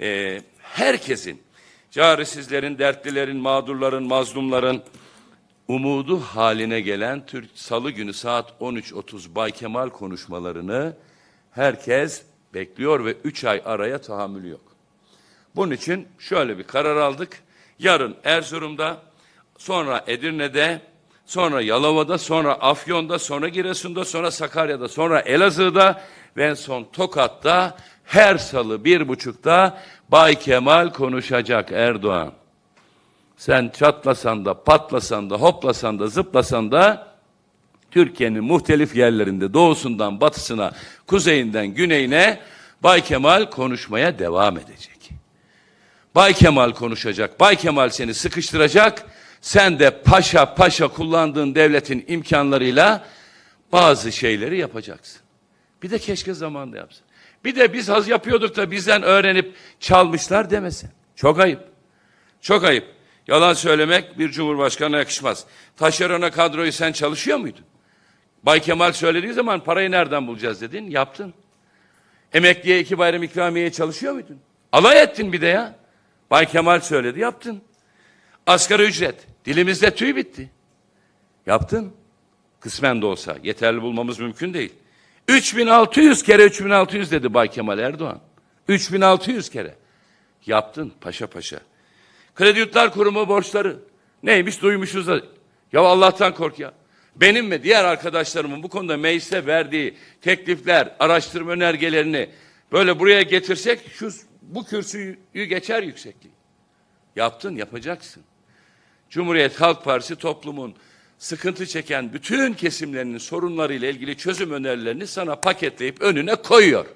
e, herkesin, çaresizlerin, dertlilerin, mağdurların, mazlumların umudu haline gelen Türk Salı günü saat 13.30 Bay Kemal konuşmalarını herkes bekliyor ve 3 ay araya tahammülü yok. Bunun için şöyle bir karar aldık. Yarın Erzurum'da, sonra Edirne'de, sonra Yalova'da, sonra Afyon'da, sonra Giresun'da, sonra Sakarya'da, sonra Elazığ'da ve en son Tokat'ta her salı bir buçukta Bay Kemal konuşacak Erdoğan. Sen çatlasan da, patlasan da, hoplasan da, zıplasan da Türkiye'nin muhtelif yerlerinde doğusundan batısına, kuzeyinden güneyine Bay Kemal konuşmaya devam edecek. Bay Kemal konuşacak. Bay Kemal seni sıkıştıracak. Sen de paşa paşa kullandığın devletin imkanlarıyla bazı şeyleri yapacaksın. Bir de keşke zamanında yapsın. Bir de biz haz yapıyorduk da bizden öğrenip çalmışlar demesin. Çok ayıp. Çok ayıp. Yalan söylemek bir cumhurbaşkanına yakışmaz. Taşerona kadroyu sen çalışıyor muydun? Bay Kemal söylediği zaman parayı nereden bulacağız dedin, yaptın. Emekliye iki bayram ikramiyeye çalışıyor muydun? Alay ettin bir de ya. Bay Kemal söyledi, yaptın. Asgari ücret, dilimizde tüy bitti. Yaptın. Kısmen de olsa yeterli bulmamız mümkün değil. 3600 kere 3600 dedi Bay Kemal Erdoğan. 3600 kere. Yaptın paşa paşa. Kredi Yurtlar Kurumu borçları. Neymiş duymuşuz da. Ya Allah'tan kork ya. Benim ve diğer arkadaşlarımın bu konuda meclise verdiği teklifler, araştırma önergelerini böyle buraya getirsek şu bu kürsüyü geçer yüksekliği. Yaptın, yapacaksın. Cumhuriyet Halk Partisi toplumun sıkıntı çeken bütün kesimlerinin sorunlarıyla ilgili çözüm önerilerini sana paketleyip önüne koyuyor.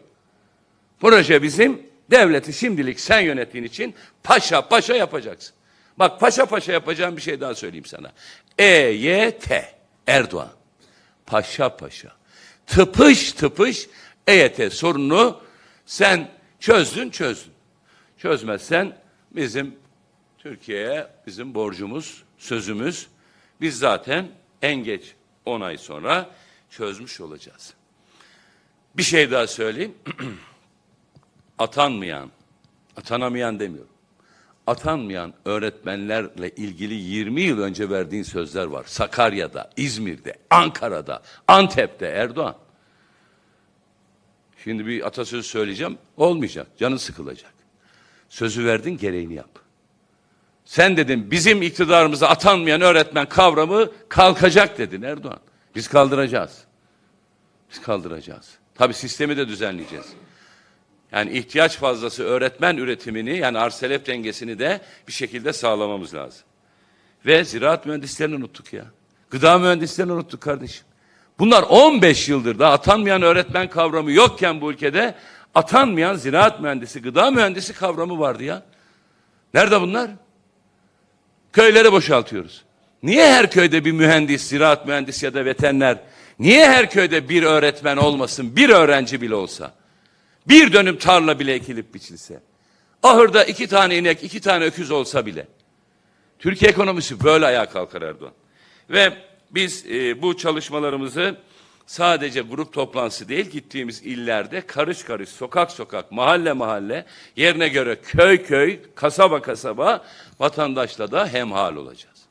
Proje bizim, devleti şimdilik sen yönettiğin için paşa paşa yapacaksın. Bak paşa paşa yapacağım bir şey daha söyleyeyim sana. EYT, Erdoğan. Paşa paşa. Tıpış tıpış EYT sorununu sen çözdün çözdün. Çözmezsen bizim Türkiye'ye bizim borcumuz, sözümüz biz zaten en geç 10 ay sonra çözmüş olacağız. Bir şey daha söyleyeyim. Atanmayan, atanamayan demiyorum. Atanmayan öğretmenlerle ilgili 20 yıl önce verdiğin sözler var. Sakarya'da, İzmir'de, Ankara'da, Antep'te Erdoğan. Şimdi bir atasözü söyleyeceğim. Olmayacak. Canın sıkılacak. Sözü verdin gereğini yap. Sen dedin bizim iktidarımıza atanmayan öğretmen kavramı kalkacak dedin Erdoğan. Biz kaldıracağız. Biz kaldıracağız. Tabii sistemi de düzenleyeceğiz. Yani ihtiyaç fazlası öğretmen üretimini yani arz-talep dengesini de bir şekilde sağlamamız lazım. Ve ziraat mühendislerini unuttuk ya. Gıda mühendislerini unuttuk kardeşim. Bunlar 15 yıldır da atanmayan öğretmen kavramı yokken bu ülkede atanmayan ziraat mühendisi, gıda mühendisi kavramı vardı ya. Nerede bunlar? Köyleri boşaltıyoruz. Niye her köyde bir mühendis, ziraat mühendisi ya da veteriner, niye her köyde bir öğretmen olmasın, bir öğrenci bile olsa? Bir dönüm tarla bile ekilip biçilse. Ahırda iki tane inek, iki tane öküz olsa bile. Türkiye ekonomisi böyle ayağa kalkar Erdoğan. Ve biz e, bu çalışmalarımızı sadece grup toplantısı değil gittiğimiz illerde karış karış, sokak sokak, mahalle mahalle, yerine göre köy köy, kasaba kasaba vatandaşla da hemhal olacağız.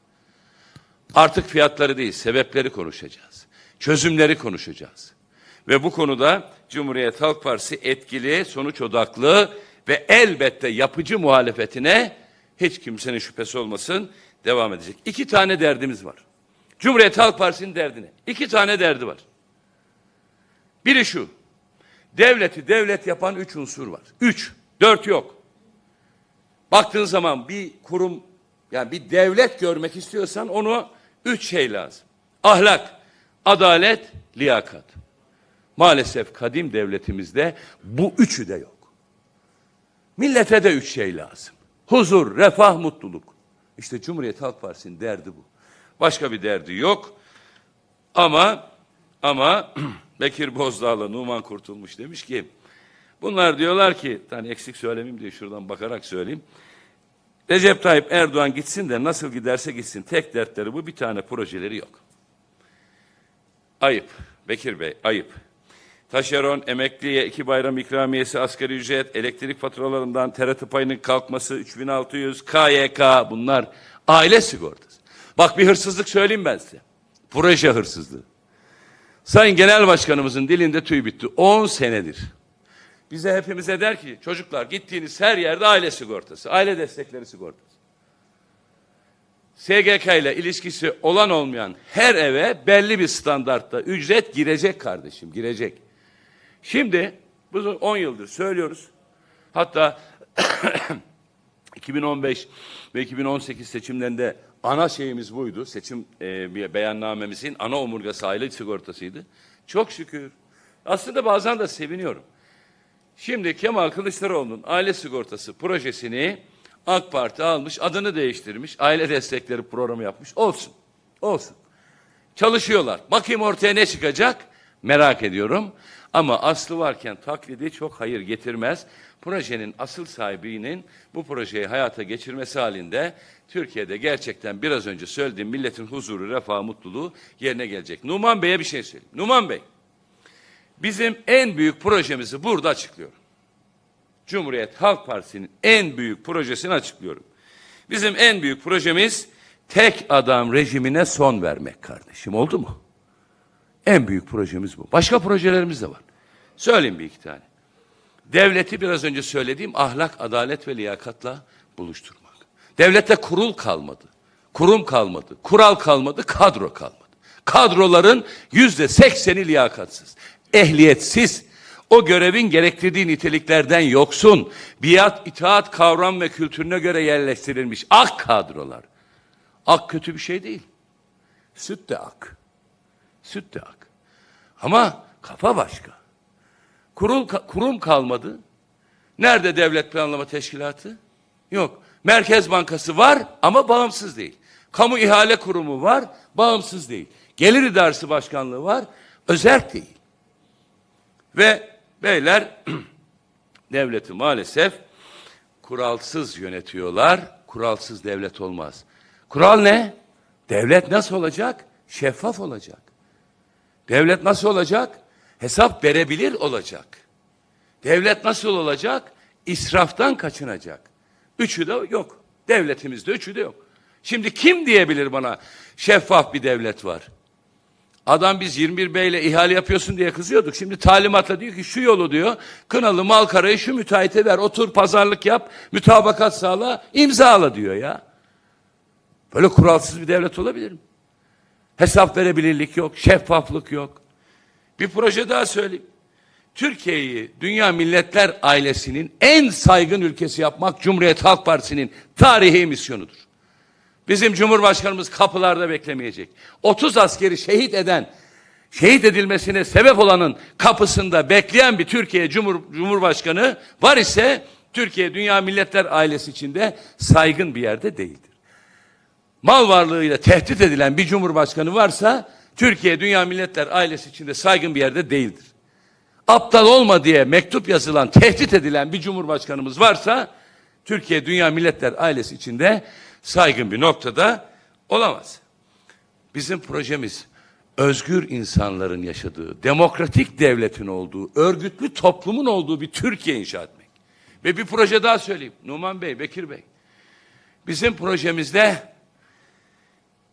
Artık fiyatları değil, sebepleri konuşacağız. Çözümleri konuşacağız. Ve bu konuda Cumhuriyet Halk Partisi etkili, sonuç odaklı ve elbette yapıcı muhalefetine hiç kimsenin şüphesi olmasın devam edecek. İki tane derdimiz var. Cumhuriyet Halk Partisi'nin derdine. İki tane derdi var. Biri şu. Devleti devlet yapan üç unsur var. Üç. Dört yok. Baktığın zaman bir kurum yani bir devlet görmek istiyorsan onu üç şey lazım. Ahlak, adalet, liyakat. Maalesef kadim devletimizde bu üçü de yok. Millete de üç şey lazım. Huzur, refah, mutluluk. İşte Cumhuriyet Halk Partisi'nin derdi bu. Başka bir derdi yok. Ama ama Bekir Bozdağ'la Numan Kurtulmuş demiş ki bunlar diyorlar ki hani eksik söylemeyeyim diye şuradan bakarak söyleyeyim. Recep Tayyip Erdoğan gitsin de nasıl giderse gitsin tek dertleri bu bir tane projeleri yok. Ayıp Bekir Bey ayıp. taşeron, emekliye iki bayram ikramiyesi, asgari ücret, elektrik faturalarından TRT payının kalkması 3600, KYK bunlar aile sigortası. Bak bir hırsızlık söyleyeyim ben size. Proje hırsızlığı. Sayın Genel Başkanımızın dilinde tüy bitti. 10 senedir. Bize hepimize der ki çocuklar gittiğiniz her yerde aile sigortası, aile destekleri sigortası. SGK ile ilişkisi olan olmayan her eve belli bir standartta ücret girecek kardeşim, girecek. Şimdi bunu 10 yıldır söylüyoruz. Hatta 2015 ve 2018 seçimlerinde ana şeyimiz buydu. Seçim e, beyannamemizin ana omurgası aile sigortasıydı. Çok şükür. Aslında bazen de seviniyorum. Şimdi Kemal Kılıçdaroğlu'nun aile sigortası projesini AK Parti almış, adını değiştirmiş, aile destekleri programı yapmış. Olsun, olsun. Çalışıyorlar. Bakayım ortaya ne çıkacak? Merak ediyorum. Ama aslı varken taklidi çok hayır getirmez. Projenin asıl sahibinin bu projeyi hayata geçirmesi halinde Türkiye'de gerçekten biraz önce söylediğim milletin huzuru, refahı, mutluluğu yerine gelecek. Numan Bey'e bir şey söyleyeyim. Numan Bey, bizim en büyük projemizi burada açıklıyorum. Cumhuriyet Halk Partisi'nin en büyük projesini açıklıyorum. Bizim en büyük projemiz tek adam rejimine son vermek kardeşim. Oldu mu? En büyük projemiz bu. Başka projelerimiz de var. Söyleyeyim bir iki tane. Devleti biraz önce söylediğim ahlak, adalet ve liyakatla buluşturmak. Devlette kurul kalmadı. Kurum kalmadı. Kural kalmadı. Kadro kalmadı. Kadroların yüzde sekseni liyakatsız. Ehliyetsiz. O görevin gerektirdiği niteliklerden yoksun. Biat, itaat, kavram ve kültürüne göre yerleştirilmiş ak kadrolar. Ak kötü bir şey değil. Süt de ak. Süt de ak. Ama kafa başka. Kurul, kurum kalmadı. Nerede devlet planlama teşkilatı? Yok. Merkez Bankası var ama bağımsız değil. Kamu ihale kurumu var, bağımsız değil. Gelir İdaresi Başkanlığı var, özerk değil. Ve beyler devleti maalesef kuralsız yönetiyorlar. Kuralsız devlet olmaz. Kural ne? Devlet nasıl olacak? Şeffaf olacak. Devlet nasıl olacak? Hesap verebilir olacak. Devlet nasıl olacak? İsraftan kaçınacak. Üçü de yok. Devletimizde üçü de yok. Şimdi kim diyebilir bana şeffaf bir devlet var? Adam biz 21 Bey'le ihale yapıyorsun diye kızıyorduk. Şimdi talimatla diyor ki şu yolu diyor. Kınalı Malkara'yı şu müteahhite ver. Otur pazarlık yap. Mütabakat sağla. imzala diyor ya. Böyle kuralsız bir devlet olabilir mi? Hesap verebilirlik yok. Şeffaflık yok. Bir proje daha söyleyeyim. Türkiye'yi Dünya Milletler ailesinin en saygın ülkesi yapmak Cumhuriyet Halk Partisi'nin tarihi misyonudur. Bizim Cumhurbaşkanımız kapılarda beklemeyecek. 30 askeri şehit eden, şehit edilmesine sebep olanın kapısında bekleyen bir Türkiye Cumhur, Cumhurbaşkanı var ise Türkiye Dünya Milletler ailesi içinde saygın bir yerde değildir. Mal varlığıyla tehdit edilen bir Cumhurbaşkanı varsa Türkiye Dünya Milletler ailesi içinde saygın bir yerde değildir. Aptal olma diye mektup yazılan, tehdit edilen bir Cumhurbaşkanımız varsa Türkiye Dünya Milletler ailesi içinde saygın bir noktada olamaz. Bizim projemiz özgür insanların yaşadığı, demokratik devletin olduğu, örgütlü toplumun olduğu bir Türkiye inşa etmek. Ve bir proje daha söyleyeyim. Numan Bey, Bekir Bey. Bizim projemizde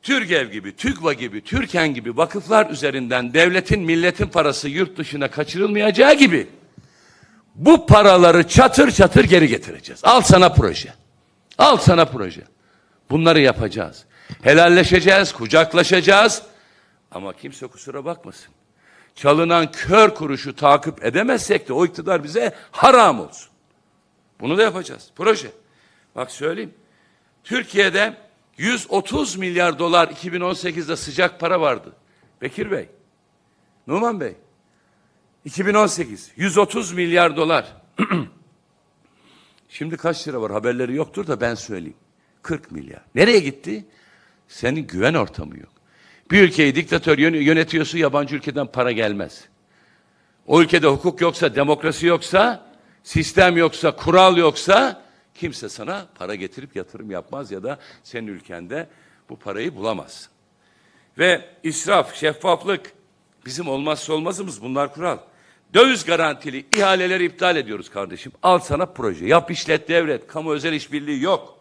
Türgev gibi, TÜGVA gibi, Türken gibi vakıflar üzerinden devletin, milletin parası yurt dışına kaçırılmayacağı gibi bu paraları çatır çatır geri getireceğiz. Al sana proje. Al sana proje. Bunları yapacağız. Helalleşeceğiz, kucaklaşacağız. Ama kimse kusura bakmasın. Çalınan kör kuruşu takip edemezsek de o iktidar bize haram olsun. Bunu da yapacağız. Proje. Bak söyleyeyim. Türkiye'de 130 milyar dolar 2018'de sıcak para vardı. Bekir Bey, Numan Bey, 2018 130 milyar dolar. Şimdi kaç lira var haberleri yoktur da ben söyleyeyim. 40 milyar. Nereye gitti? Senin güven ortamı yok. Bir ülkeyi diktatör yön- yönetiyorsa yabancı ülkeden para gelmez. O ülkede hukuk yoksa, demokrasi yoksa, sistem yoksa, kural yoksa kimse sana para getirip yatırım yapmaz ya da senin ülkende bu parayı bulamaz. Ve israf, şeffaflık bizim olmazsa olmazımız bunlar kural. Döviz garantili ihaleleri iptal ediyoruz kardeşim. Al sana proje. Yap işlet devret. Kamu özel işbirliği yok.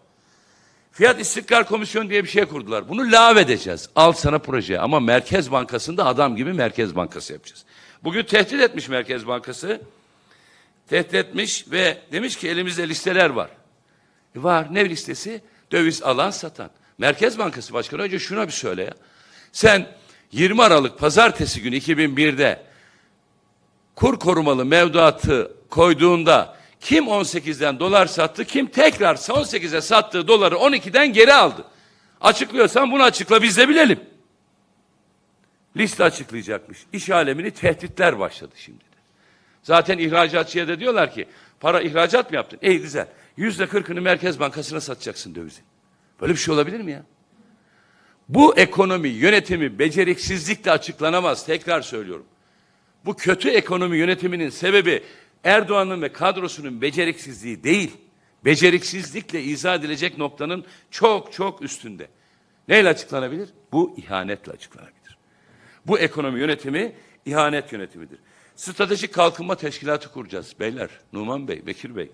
Fiyat İstikrar Komisyonu diye bir şey kurdular. Bunu lav edeceğiz. Al sana proje. Ama Merkez Bankası'nda adam gibi Merkez Bankası yapacağız. Bugün tehdit etmiş Merkez Bankası. Tehdit etmiş ve demiş ki elimizde listeler var. Var. Ne listesi? Döviz alan satan. Merkez Bankası Başkanı önce şuna bir söyle ya. Sen 20 Aralık pazartesi günü 2001'de kur korumalı mevduatı koyduğunda kim 18'den dolar sattı, kim tekrar 18'e sattığı doları 12'den geri aldı. Açıklıyorsan bunu açıkla biz de bilelim. Liste açıklayacakmış. İş alemini tehditler başladı şimdi. Zaten ihracatçıya da diyorlar ki para ihracat mı yaptın? İyi güzel. Yüzde kırkını Merkez Bankası'na satacaksın dövizin. Böyle bir şey olabilir mi ya? Bu ekonomi yönetimi beceriksizlikle açıklanamaz. Tekrar söylüyorum. Bu kötü ekonomi yönetiminin sebebi Erdoğan'ın ve kadrosunun beceriksizliği değil. Beceriksizlikle izah edilecek noktanın çok çok üstünde. Neyle açıklanabilir? Bu ihanetle açıklanabilir. Bu ekonomi yönetimi ihanet yönetimidir. Stratejik Kalkınma Teşkilatı kuracağız beyler. Numan Bey, Bekir Bey.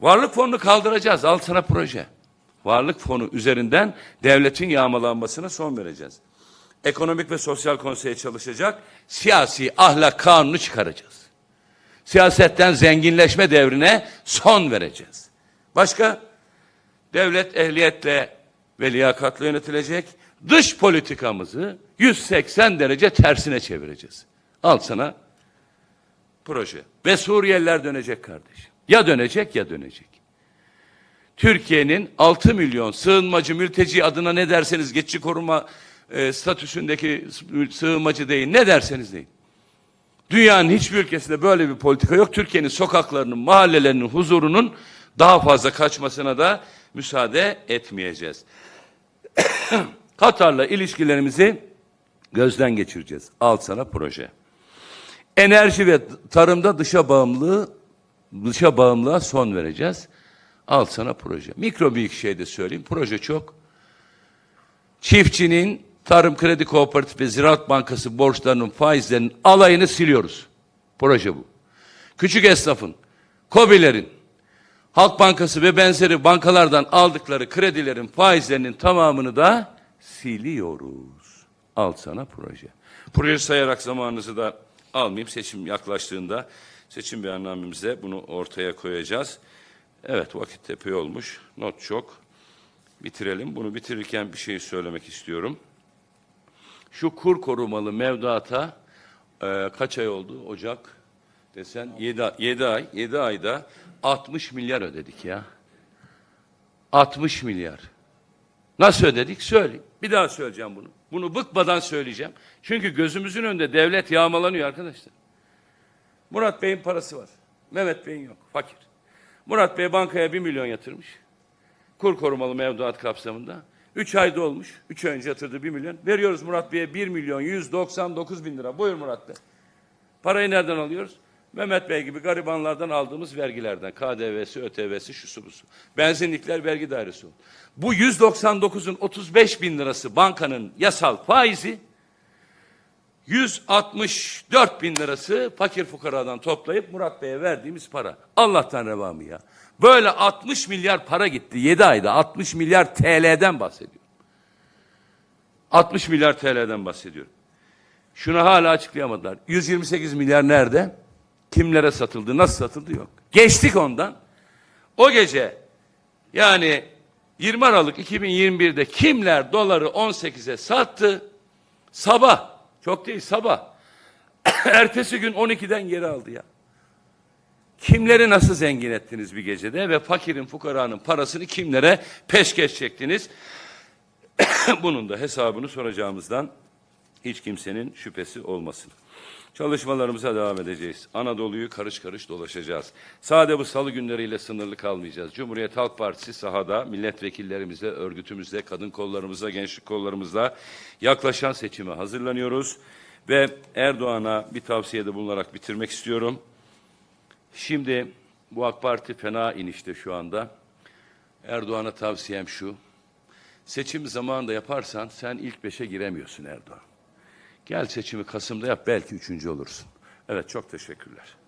Varlık fonunu kaldıracağız. Al sana proje. Varlık fonu üzerinden devletin yağmalanmasına son vereceğiz. Ekonomik ve Sosyal Konsey çalışacak. Siyasi ahlak kanunu çıkaracağız. Siyasetten zenginleşme devrine son vereceğiz. Başka? Devlet ehliyetle ve liyakatla yönetilecek. Dış politikamızı 180 derece tersine çevireceğiz. Al sana proje. Ve Suriyeliler dönecek kardeşim. Ya dönecek ya dönecek. Türkiye'nin 6 milyon sığınmacı mülteci adına ne derseniz geçici koruma e, statüsündeki sığınmacı değil ne derseniz deyin. Dünyanın hiçbir ülkesinde böyle bir politika yok. Türkiye'nin sokaklarının, mahallelerinin huzurunun daha fazla kaçmasına da müsaade etmeyeceğiz. Katar'la ilişkilerimizi gözden geçireceğiz. Al sana proje. Enerji ve tarımda dışa bağımlılığı dışa bağımlılığa son vereceğiz. Al sana proje. Mikro büyük şey de söyleyeyim. Proje çok. Çiftçinin Tarım Kredi Kooperatif ve Ziraat Bankası borçlarının faizlerinin alayını siliyoruz. Proje bu. Küçük esnafın, KOBİ'lerin, Halk Bankası ve benzeri bankalardan aldıkları kredilerin faizlerinin tamamını da siliyoruz. Al sana proje. Proje sayarak zamanınızı da almayayım. Seçim yaklaştığında seçim beyannamemize bunu ortaya koyacağız. Evet vakit epey olmuş. Not çok. Bitirelim. Bunu bitirirken bir şey söylemek istiyorum. Şu kur korumalı mevduata e, kaç ay oldu? Ocak desen 7, 7 ay. 7 ayda 60 milyar ödedik ya. 60 milyar. Nasıl ödedik? Söyleyeyim. Bir daha söyleyeceğim bunu. Bunu bıkmadan söyleyeceğim. Çünkü gözümüzün önünde devlet yağmalanıyor arkadaşlar. Murat Bey'in parası var. Mehmet Bey'in yok. Fakir. Murat Bey bankaya bir milyon yatırmış. Kur korumalı mevduat kapsamında. Üç ayda olmuş. Üç ay önce yatırdı bir milyon. Veriyoruz Murat Bey'e bir milyon yüz doksan dokuz bin lira. Buyur Murat Bey. Parayı nereden alıyoruz? Mehmet Bey gibi garibanlardan aldığımız vergilerden. KDV'si, ÖTV'si, şusu busu. Benzinlikler vergi dairesi oldu. Bu 199'un 35 bin lirası bankanın yasal faizi. 164 bin lirası fakir fukaradan toplayıp Murat Bey'e verdiğimiz para. Allah'tan reva ya? Böyle 60 milyar para gitti 7 ayda 60 milyar TL'den bahsediyorum. 60 milyar TL'den bahsediyorum. Şunu hala açıklayamadılar. 128 milyar nerede? Kimlere satıldı, nasıl satıldı yok. Geçtik ondan. O gece yani 20 Aralık 2021'de kimler doları 18'e sattı? Sabah, çok değil sabah. Ertesi gün 12'den geri aldı ya. Kimleri nasıl zengin ettiniz bir gecede ve fakirin fukaranın parasını kimlere peşkeş çektiniz? Bunun da hesabını soracağımızdan hiç kimsenin şüphesi olmasın. Çalışmalarımıza devam edeceğiz. Anadolu'yu karış karış dolaşacağız. Sade bu salı günleriyle sınırlı kalmayacağız. Cumhuriyet Halk Partisi sahada milletvekillerimize, örgütümüzle, kadın kollarımıza, gençlik kollarımızla yaklaşan seçime hazırlanıyoruz. Ve Erdoğan'a bir tavsiyede bulunarak bitirmek istiyorum. Şimdi bu AK Parti fena inişte şu anda. Erdoğan'a tavsiyem şu. Seçim zamanında yaparsan sen ilk beşe giremiyorsun Erdoğan. Gel seçimi Kasım'da yap belki üçüncü olursun. Evet çok teşekkürler.